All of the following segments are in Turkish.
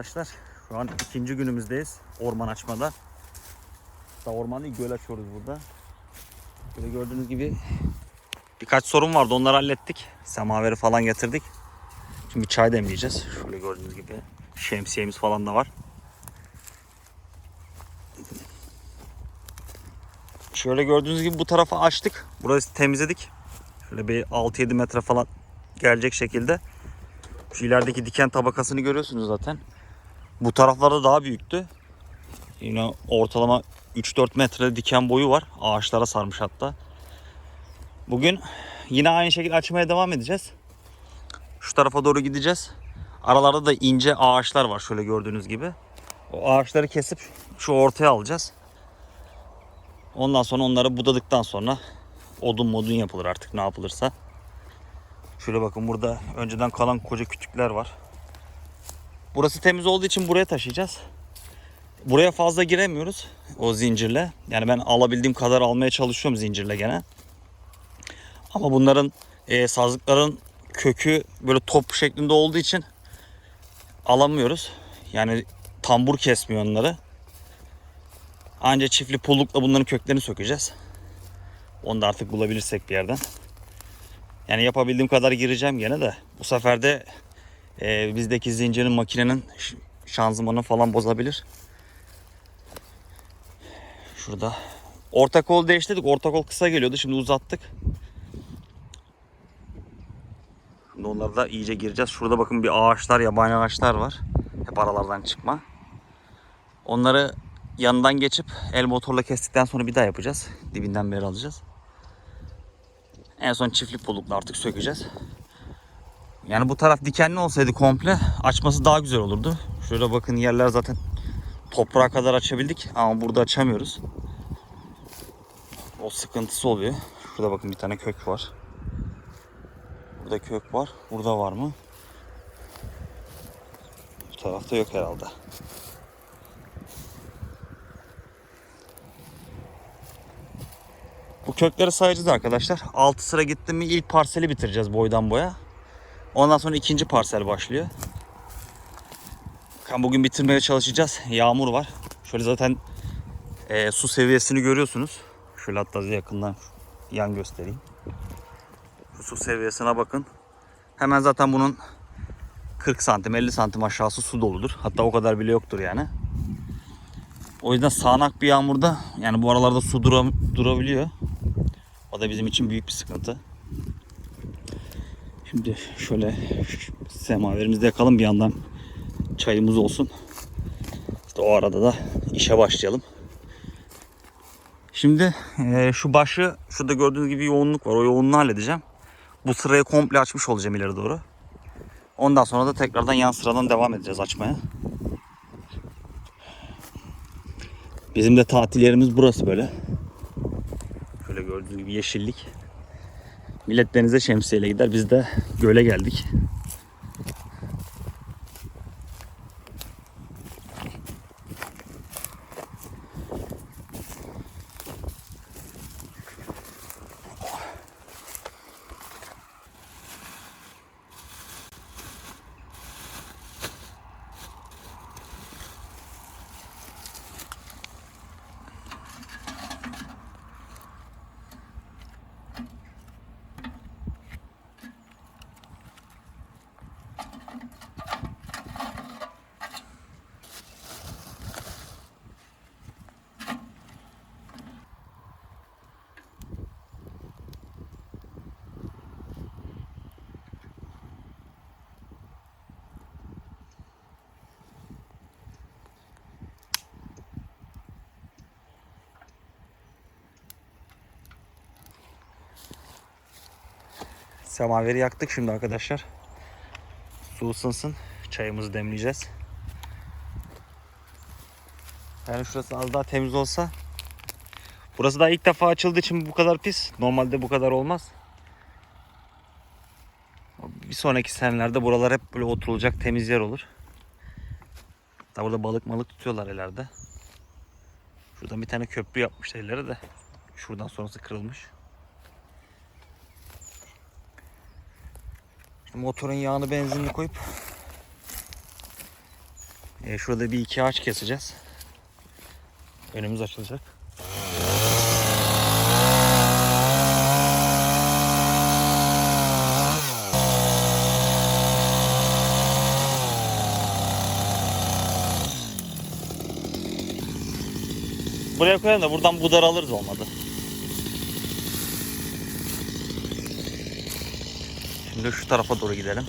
arkadaşlar. Şu an ikinci günümüzdeyiz orman açmada. Da orman değil göl açıyoruz burada. Böyle gördüğünüz gibi birkaç sorun vardı onları hallettik. Semaveri falan getirdik. Şimdi çay demleyeceğiz. Şöyle gördüğünüz gibi şemsiyemiz falan da var. Şöyle gördüğünüz gibi bu tarafa açtık. Burası temizledik. Şöyle bir 6-7 metre falan gelecek şekilde. Şu ilerideki diken tabakasını görüyorsunuz zaten. Bu taraflarda daha büyüktü. Yine ortalama 3-4 metre diken boyu var. Ağaçlara sarmış hatta. Bugün yine aynı şekilde açmaya devam edeceğiz. Şu tarafa doğru gideceğiz. Aralarda da ince ağaçlar var şöyle gördüğünüz gibi. O ağaçları kesip şu ortaya alacağız. Ondan sonra onları budadıktan sonra odun modun yapılır artık ne yapılırsa. Şöyle bakın burada önceden kalan koca kütükler var. Burası temiz olduğu için buraya taşıyacağız. Buraya fazla giremiyoruz o zincirle. Yani ben alabildiğim kadar almaya çalışıyorum zincirle gene. Ama bunların e, sazlıkların kökü böyle top şeklinde olduğu için alamıyoruz. Yani tambur kesmiyor onları. Anca çiftli pullukla bunların köklerini sökeceğiz. Onu da artık bulabilirsek bir yerden. Yani yapabildiğim kadar gireceğim gene de. Bu sefer de e, bizdeki zincirin makinenin şanzımanı falan bozabilir. Şurada. Orta kol değiştirdik. Orta kol kısa geliyordu. Şimdi uzattık. Şimdi onlara da iyice gireceğiz. Şurada bakın bir ağaçlar, yabani ağaçlar var. Hep aralardan çıkma. Onları yanından geçip el motorla kestikten sonra bir daha yapacağız. Dibinden beri alacağız. En son çiftlik pullukla artık sökeceğiz. Yani bu taraf dikenli olsaydı komple açması daha güzel olurdu. Şöyle bakın yerler zaten toprağa kadar açabildik ama burada açamıyoruz. O sıkıntısı oluyor. Şurada bakın bir tane kök var. Burada kök var. Burada var mı? Bu tarafta yok herhalde. Bu kökleri sayacağız arkadaşlar. 6 sıra gitti mi ilk parseli bitireceğiz boydan boya. Ondan sonra ikinci parsel başlıyor. Bugün bitirmeye çalışacağız. Yağmur var. Şöyle zaten e, su seviyesini görüyorsunuz. Şöyle hatta yakından yan göstereyim. Şu su seviyesine bakın. Hemen zaten bunun 40 santim 50 santim aşağısı su doludur. Hatta o kadar bile yoktur yani. O yüzden sağanak bir yağmurda yani bu aralarda su dura- durabiliyor. O da bizim için büyük bir sıkıntı. Şimdi şöyle semaverimizi yakalım bir yandan çayımız olsun. İşte o arada da işe başlayalım. Şimdi eee, şu başı şurada gördüğünüz gibi yoğunluk var. O yoğunluğu halledeceğim. Bu sırayı komple açmış olacağım ileri doğru. Ondan sonra da tekrardan yan sıradan devam edeceğiz açmaya. Bizim de tatil yerimiz burası böyle. Şöyle gördüğünüz gibi yeşillik. Millet denize şemsiyeyle gider. Biz de göle geldik. Semaveri yaktık şimdi arkadaşlar. Su ısınsın. Çayımızı demleyeceğiz. Yani şurası az daha temiz olsa. Burası daha ilk defa açıldığı için bu kadar pis. Normalde bu kadar olmaz. Bir sonraki senelerde buralar hep böyle oturulacak temiz yer olur. Da burada balık malık tutuyorlar ileride. Şuradan bir tane köprü yapmışlar ileri de. Şuradan sonrası kırılmış. Motorun yağını benzinli koyup E, şurada bir iki ağaç keseceğiz. Önümüz açılacak. Buraya koyalım da buradan budar alırız olmadı. Şimdi şu tarafa doğru gidelim.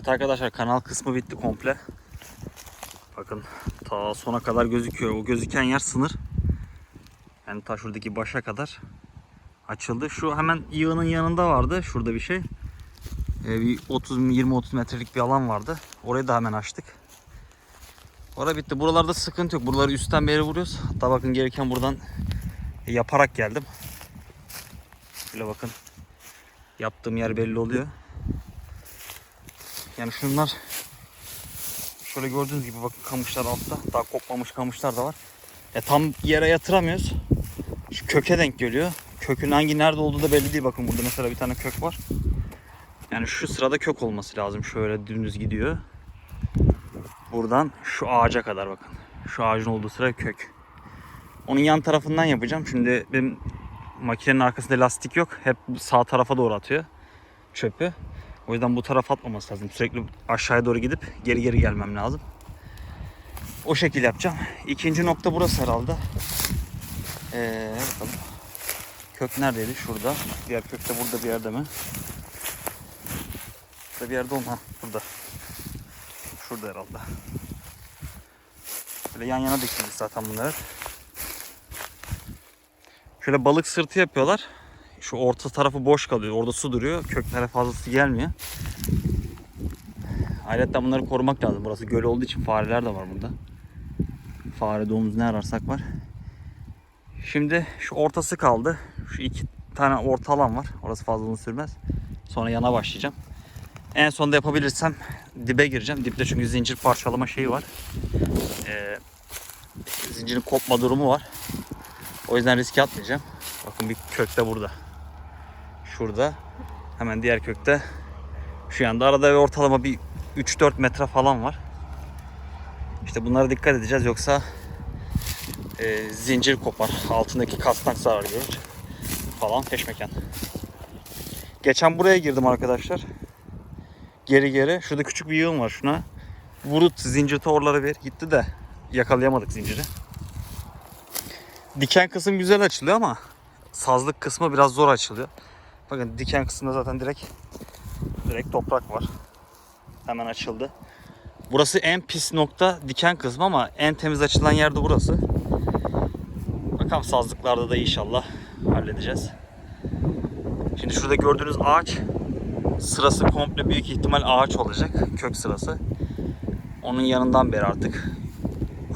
Evet arkadaşlar kanal kısmı bitti komple. Bakın ta sona kadar gözüküyor. O gözüken yer sınır. Yani ta şuradaki başa kadar açıldı. Şu hemen yığının yanında vardı. Şurada bir şey. Ee, bir 30 20-30 metrelik bir alan vardı. Orayı da hemen açtık. Orada bitti. Buralarda sıkıntı yok. Buraları üstten beri vuruyoruz. Hatta bakın gereken buradan yaparak geldim. Şöyle bakın. Yaptığım yer belli oluyor. Yani şunlar şöyle gördüğünüz gibi bakın kamışlar altta. Daha kopmamış kamışlar da var. Ya tam yere yatıramıyoruz. Şu köke denk geliyor. Kökün hangi nerede olduğu da belli değil. Bakın burada mesela bir tane kök var. Yani şu sırada kök olması lazım. Şöyle dümdüz gidiyor. Buradan şu ağaca kadar bakın. Şu ağacın olduğu sıra kök. Onun yan tarafından yapacağım. Şimdi benim makinenin arkasında lastik yok. Hep sağ tarafa doğru atıyor çöpü. O yüzden bu tarafa atmaması lazım. Sürekli aşağıya doğru gidip geri geri gelmem lazım. O şekilde yapacağım. İkinci nokta burası herhalde. Ee, bakalım. Kök neredeydi? Şurada. Diğer kök de burada bir yerde mi? Burada bir yerde olma. Burada. Şurada herhalde. Böyle yan yana dikildik zaten bunları. Şöyle balık sırtı yapıyorlar. Şu orta tarafı boş kalıyor. Orada su duruyor. Köklere fazlası gelmiyor. Ayrıca bunları korumak lazım. Burası göl olduğu için fareler de var burada. Fare, domuz ne ararsak var. Şimdi şu ortası kaldı. Şu iki tane orta alan var. Orası fazla uzun sürmez. Sonra yana başlayacağım. En sonunda yapabilirsem dibe gireceğim. Dipte çünkü zincir parçalama şeyi var. Ee, zincirin kopma durumu var. O yüzden riske atmayacağım. Bakın bir kök de burada. Şurada. Hemen diğer kökte. Şu yanda arada ortalama bir 3-4 metre falan var. İşte bunlara dikkat edeceğiz yoksa e, zincir kopar. Altındaki kasnak zarar görür. Falan peşmekan. Geçen buraya girdim arkadaşlar. Geri geri. Şurada küçük bir yığın var şuna. Vurut zincir torları ver. Gitti de yakalayamadık zinciri. Diken kısım güzel açılıyor ama sazlık kısmı biraz zor açılıyor. Bakın diken kısmında zaten direkt direkt toprak var. Hemen açıldı. Burası en pis nokta diken kısmı ama en temiz açılan yer de burası. Bakalım sazlıklarda da inşallah halledeceğiz. Şimdi şurada gördüğünüz ağaç sırası komple büyük ihtimal ağaç olacak. Kök sırası. Onun yanından beri artık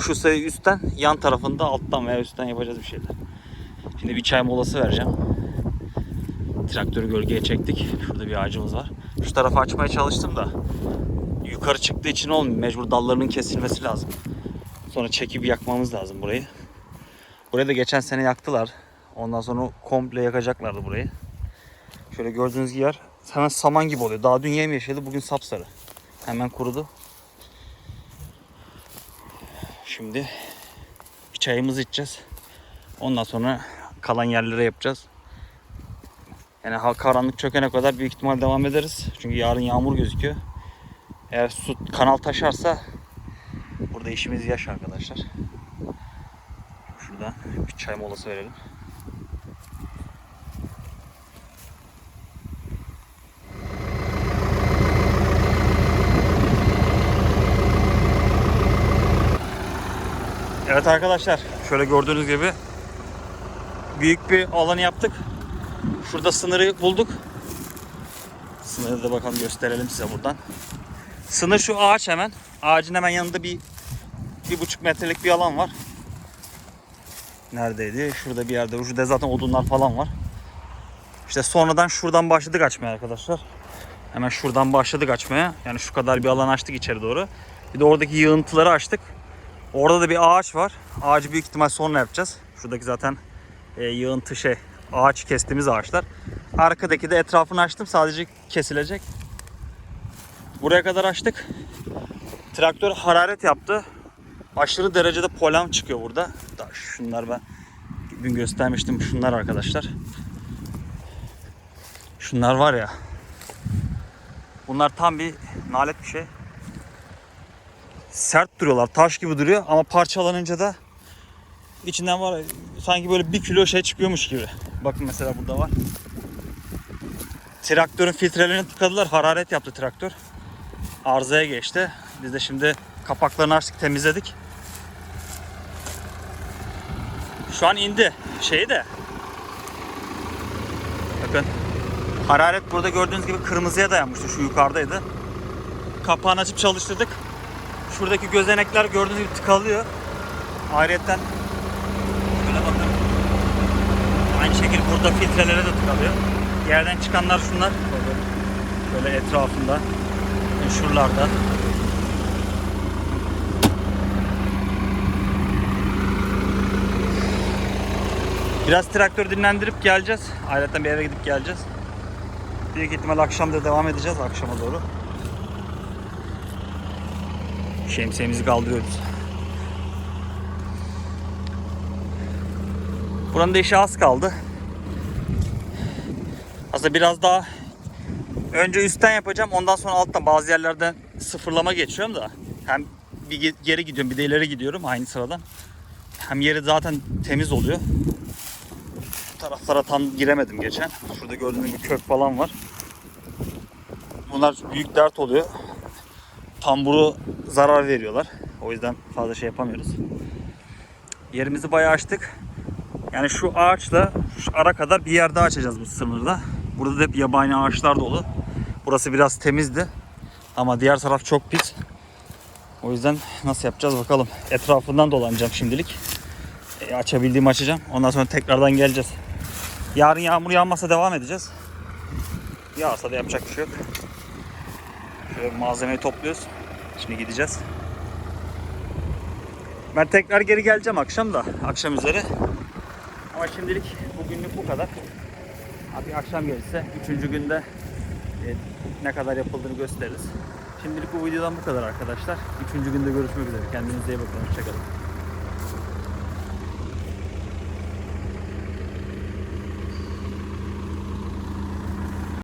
şu sayı üstten, yan tarafında alttan veya üstten yapacağız bir şeyler. Şimdi bir çay molası vereceğim. Traktörü gölgeye çektik. Şurada bir ağacımız var. Şu tarafı açmaya çalıştım da yukarı çıktığı için olmuyor. Mecbur dallarının kesilmesi lazım. Sonra çekip yakmamız lazım burayı. Burayı da geçen sene yaktılar. Ondan sonra komple yakacaklardı burayı. Şöyle gördüğünüz yer hemen saman gibi oluyor. Daha dün yemyeşildi bugün sapsarı. Hemen kurudu. Şimdi bir çayımızı içeceğiz. Ondan sonra kalan yerlere yapacağız. Yani karanlık çökene kadar büyük ihtimal devam ederiz. Çünkü yarın yağmur gözüküyor. Eğer su kanal taşarsa burada işimiz yaş arkadaşlar. Şurada bir çay molası verelim. Evet arkadaşlar şöyle gördüğünüz gibi büyük bir alanı yaptık. Şurada sınırı bulduk. Sınırı da bakalım gösterelim size buradan. Sınır şu ağaç hemen. Ağacın hemen yanında bir bir buçuk metrelik bir alan var. Neredeydi? Şurada bir yerde. Şurada zaten odunlar falan var. İşte sonradan şuradan başladık açmaya arkadaşlar. Hemen şuradan başladık açmaya. Yani şu kadar bir alan açtık içeri doğru. Bir de oradaki yığıntıları açtık. Orada da bir ağaç var. Ağacı büyük ihtimal sonra yapacağız. Şuradaki zaten e, yığıntı şey ağaç kestiğimiz ağaçlar. Arkadaki de etrafını açtım. Sadece kesilecek. Buraya kadar açtık. Traktör hararet yaptı. Aşırı derecede polen çıkıyor burada. Da şunlar ben dün göstermiştim. Şunlar arkadaşlar. Şunlar var ya. Bunlar tam bir nalet bir şey sert duruyorlar. Taş gibi duruyor ama parçalanınca da içinden var sanki böyle bir kilo şey çıkıyormuş gibi. Bakın mesela burada var. Traktörün filtrelerini tıkadılar. Hararet yaptı traktör. arızaya geçti. Biz de şimdi kapaklarını açtık temizledik. Şu an indi şeyi de. Bakın hararet burada gördüğünüz gibi kırmızıya dayanmıştı. Şu yukarıdaydı. Kapağını açıp çalıştırdık. Şuradaki gözenekler gördüğünüz gibi tıkalıyor. Ayrıyetten şöyle bakın. Aynı şekilde burada filtrelere de tıkalıyor. Yerden çıkanlar şunlar. Böyle etrafında. Şuralarda. Biraz traktör dinlendirip geleceğiz. Ayrıca bir eve gidip geleceğiz. Büyük ihtimal akşam da devam edeceğiz akşama doğru. Şemsiyemizi kaldırıyoruz. Buranın da işi az kaldı. Aslında biraz daha önce üstten yapacağım. Ondan sonra alttan bazı yerlerden sıfırlama geçiyorum da. Hem bir ge- geri gidiyorum bir de ileri gidiyorum aynı sıradan. Hem yeri zaten temiz oluyor. Şu taraflara tam giremedim geçen. Şurada gördüğünüz gibi kök falan var. Bunlar büyük dert oluyor. Tamburu zarar veriyorlar. O yüzden fazla şey yapamıyoruz. Yerimizi bayağı açtık. Yani şu ağaçla şu ara kadar bir yer daha açacağız bu sınırda. Burada da hep yabani ağaçlar dolu. Burası biraz temizdi. Ama diğer taraf çok pis. O yüzden nasıl yapacağız bakalım. Etrafından dolanacağım şimdilik. E, açabildiğimi açacağım. Ondan sonra tekrardan geleceğiz. Yarın yağmur yağmasa devam edeceğiz. Yağsa da yapacak bir şey yok. Şöyle malzemeyi topluyoruz. Şimdi gideceğiz. Ben tekrar geri geleceğim akşam da. Akşam üzeri. Ama şimdilik bugünlük bu kadar. Abi akşam gelirse üçüncü günde e, ne kadar yapıldığını gösteririz. Şimdilik bu videodan bu kadar arkadaşlar. Üçüncü günde görüşmek üzere. Kendinize iyi bakın. Hoşçakalın.